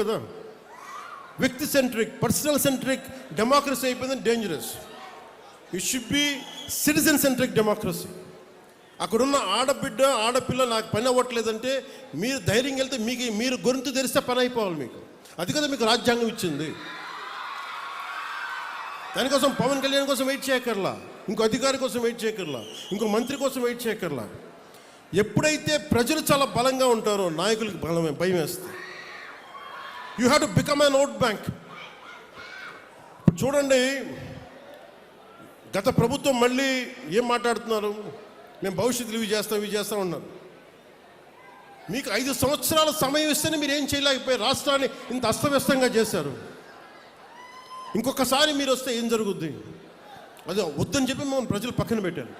కదా. వ్యక్తి centric personal centric democracy అయిపోయింది dangerous it should be citizen centric democracy అక్కడున్న ఆడబిడ్డ ఆడపిల్ల నాకు పని అవ్వట్లేదంటే మీరు ధైర్యం వెళ్తే మీకు మీరు గొంతు తెరిస్తే పని అయిపోవాలి మీకు. అది కదా మీకు రాజ్యాంగం ఇచ్చింది. దానికోసం పవన్ కళ్యాణ్ కోసం వెయిట్ చేయకర్లా ఇంకో అధికారి కోసం వెయిట్ చేయకర్లా ఇంకో మంత్రి కోసం వెయిట్ చేయకర్లా ఎప్పుడైతే ప్రజలు చాలా బలంగా ఉంటారో నాయకులకు బలమే భయం వేస్తుంది. You have to become a note bank చూడండి గత ప్రభుత్వం మళ్ళీ ఏం మాట్లాడుతున్నారు? మేము భవిష్యత్తులో ఇవి చేస్తాం ఇవి చేస్తాం ఉన్నారు మీకు ఐదు సంవత్సరాల సమయం ఇస్తేనే మీరు ఏం చేయలేకపోయారు రాష్ట్రాన్ని ఇంత అస్తవ్యస్తంగా చేశారు. ఇంకొకసారి మీరు వస్తే ఏం జరుగుద్ది? అదే వద్దని చెప్పి మమ్మల్ని ప్రజలు పక్కన పెట్టారు.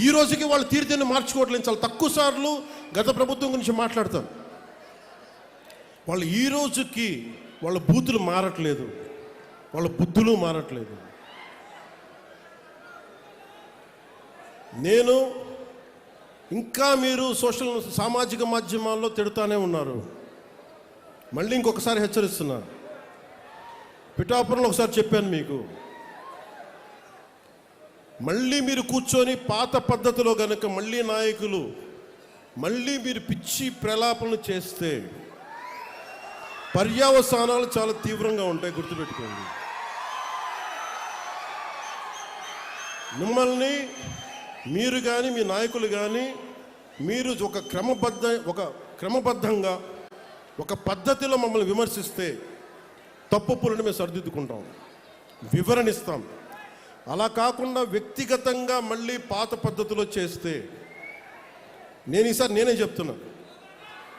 ఈ రోజుకి వాళ్ళు తీర్థాన్ని మార్చుకోవట్లేదు. చాలా తక్కువ సార్లు గత ప్రభుత్వం గురించి మాట్లాడతారు. వాళ్ళు ఈ రోజుకి వాళ్ళ బూతులు మారట్లేదు. వాళ్ళ బుద్ధులు మారట్లేదు. నేను ఇంకా మీరు సోషల్ సామాజిక మాధ్యమాల్లో తిడుతానే ఉన్నారు. మళ్ళీ ఇంకొకసారి హెచ్చరిస్తున్నా. పిఠాపురంలో ఒకసారి చెప్పాను మీకు. మళ్ళీ మీరు కూర్చొని పాత పద్ధతిలో కనుక మళ్ళీ నాయకులు మళ్ళీ మీరు పిచ్చి ప్రలాపనలు చేస్తే పర్యావసానాలు చాలా తీవ్రంగా ఉంటాయి గుర్తుపెట్టుకోండి. మిమ్మల్ని మీరు కానీ మీ నాయకులు కానీ మీరు ఒక క్రమబద్ధ ఒక క్రమబద్ధంగా ఒక పద్ధతిలో మమ్మల్ని విమర్శిస్తే తప్పు తప్పులను మేము సరిదిద్దుకుంటాం. వివరణిస్తాం అలా కాకుండా వ్యక్తిగతంగా మళ్ళీ పాత పద్ధతిలో చేస్తే నేను ఈసారి నేనే చెప్తున్నా.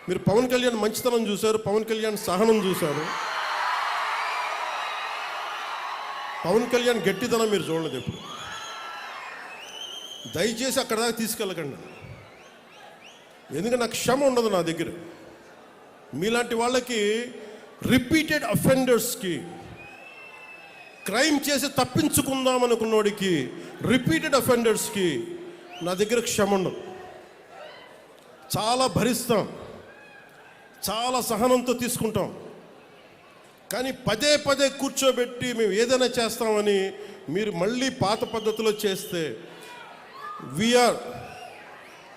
మీరు పవన్ కళ్యాణ్ మంచితనం చూశారు పవన్ కళ్యాణ్ సహనం చూశారు. పవన్ కళ్యాణ్ గట్టితనం మీరు చూడలేదు ఎప్పుడు. దయచేసి అక్కడ దాకా తీసుకెళ్ళకండి. ఎందుకంటే నాకు క్షమ ఉండదు నా దగ్గర. మీలాంటి వాళ్ళకి రిపీటెడ్ అఫెండర్స్కి క్రైమ్ చేసి తప్పించుకుందాం అనుకున్నోడికి రిపీటెడ్ అఫెండర్స్కి నా దగ్గర క్షమ ఉండదు. చాలా భరిస్తాం. చాలా సహనంతో తీసుకుంటాం. కానీ పదే పదే కూర్చోబెట్టి మేము ఏదైనా చేస్తామని మీరు మళ్ళీ పాత పద్ధతిలో చేస్తే వీఆర్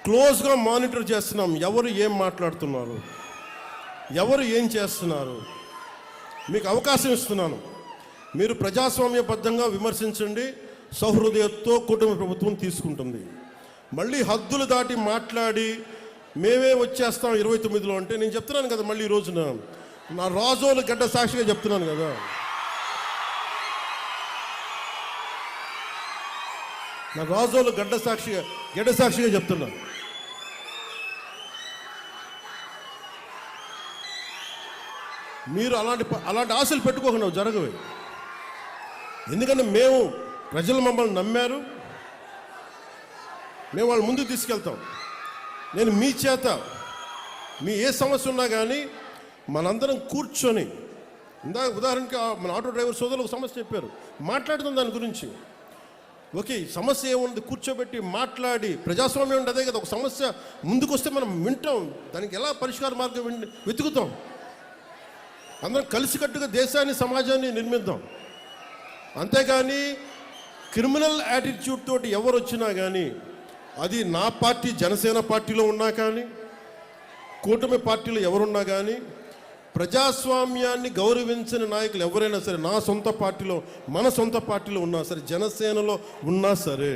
క్లోజ్గా మానిటర్ చేస్తున్నాం. ఎవరు ఏం మాట్లాడుతున్నారు? ఎవరు ఏం చేస్తున్నారు? మీకు అవకాశం ఇస్తున్నాను. మీరు ప్రజాస్వామ్యబద్ధంగా విమర్శించండి. సహృదయతో కుటుంబ ప్రభుత్వం తీసుకుంటుంది. మళ్ళీ హద్దులు దాటి మాట్లాడి మేమే వచ్చేస్తాం ఇరవై తొమ్మిదిలో అంటే నేను చెప్తున్నాను కదా మళ్ళీ ఈ రోజున. నా రాజోలు గడ్డ సాక్షిగా చెప్తున్నాను కదా. నా రాజోలు గడ్డ సాక్షిగా గడ్డ సాక్షిగా చెప్తున్నా. మీరు అలాంటి అలాంటి ఆశలు పెట్టుకోకుండా జరగవు. ఎందుకంటే మేము ప్రజలు మమ్మల్ని నమ్మారు. మేము వాళ్ళ ముందుకు తీసుకెళ్తాం. నేను మీ చేత మీ ఏ సమస్య ఉన్నా కానీ మనందరం కూర్చొని ఇందాక ఉదాహరణకి మన ఆటో డ్రైవర్ సోదరులు ఒక సమస్య చెప్పారు. మాట్లాడుతాం దాని గురించి. ఓకే సమస్య ఏముంది? కూర్చోబెట్టి మాట్లాడి ప్రజాస్వామ్యం ఉండదే కదా ఒక సమస్య ముందుకొస్తే మనం వింటాం. దానికి ఎలా పరిష్కార మార్గం వెతుకుతాం? అందరం కలిసికట్టుగా దేశాన్ని సమాజాన్ని నిర్మిద్దాం. అంతేగాని క్రిమినల్ యాటిట్యూడ్ తోటి ఎవరు వచ్చినా కానీ అది నా పార్టీ జనసేన పార్టీలో ఉన్నా కానీ కూటమి పార్టీలో ఎవరున్నా కానీ ప్రజాస్వామ్యాన్ని గౌరవించని నాయకులు ఎవరైనా సరే నా సొంత పార్టీలో మన సొంత పార్టీలో ఉన్నా సరే జనసేనలో ఉన్నా సరే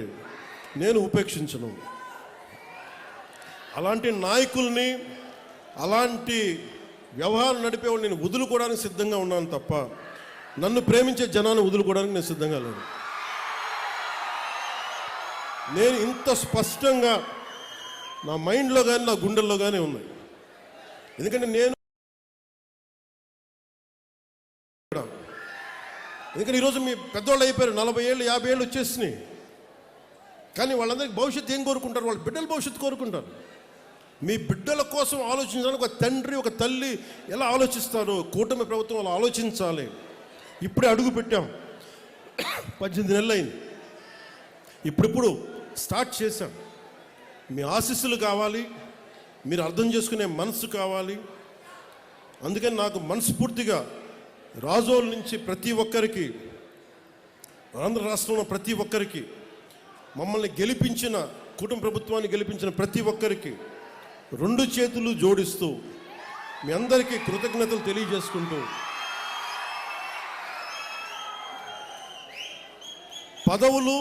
నేను ఉపేక్షించను. అలాంటి నాయకుల్ని అలాంటి వ్యవహారం నడిపేవాళ్ళు నేను వదులుకోవడానికి సిద్ధంగా ఉన్నాను తప్ప నన్ను ప్రేమించే జనాన్ని వదులుకోవడానికి నేను సిద్ధంగా లేను. నేను ఇంత స్పష్టంగా నా మైండ్లో కానీ నా గుండెల్లో కానీ ఉన్నాయి. ఎందుకంటే నేను ఎందుకంటే ఈరోజు మీ పెద్దవాళ్ళు అయిపోయారు నలభై ఏళ్ళు యాభై ఏళ్ళు వచ్చేసినాయి. కానీ వాళ్ళందరికీ భవిష్యత్తు ఏం కోరుకుంటారు? వాళ్ళ బిడ్డల భవిష్యత్తు కోరుకుంటారు. మీ బిడ్డల కోసం ఆలోచించడానికి ఒక తండ్రి ఒక తల్లి ఎలా ఆలోచిస్తారు కూటమి ప్రభుత్వం అలా ఆలోచించాలి. ఇప్పుడే అడుగు పెట్టాం పద్దెనిమిది నెలలు అయింది ఇప్పుడిప్పుడు స్టార్ట్ చేశాం. మీ ఆశీస్సులు కావాలి మీరు అర్థం చేసుకునే మనసు కావాలి. అందుకని నాకు మనస్ఫూర్తిగా రాజోల నుంచి ప్రతి ఒక్కరికి ఆంధ్ర రాష్ట్రంలో ప్రతి ఒక్కరికి మమ్మల్ని గెలిపించిన కుటుంబ ప్రభుత్వాన్ని గెలిపించిన ప్రతి ఒక్కరికి రెండు చేతులు జోడిస్తూ మీ అందరికీ కృతజ్ఞతలు తెలియజేసుకుంటూ పదవులు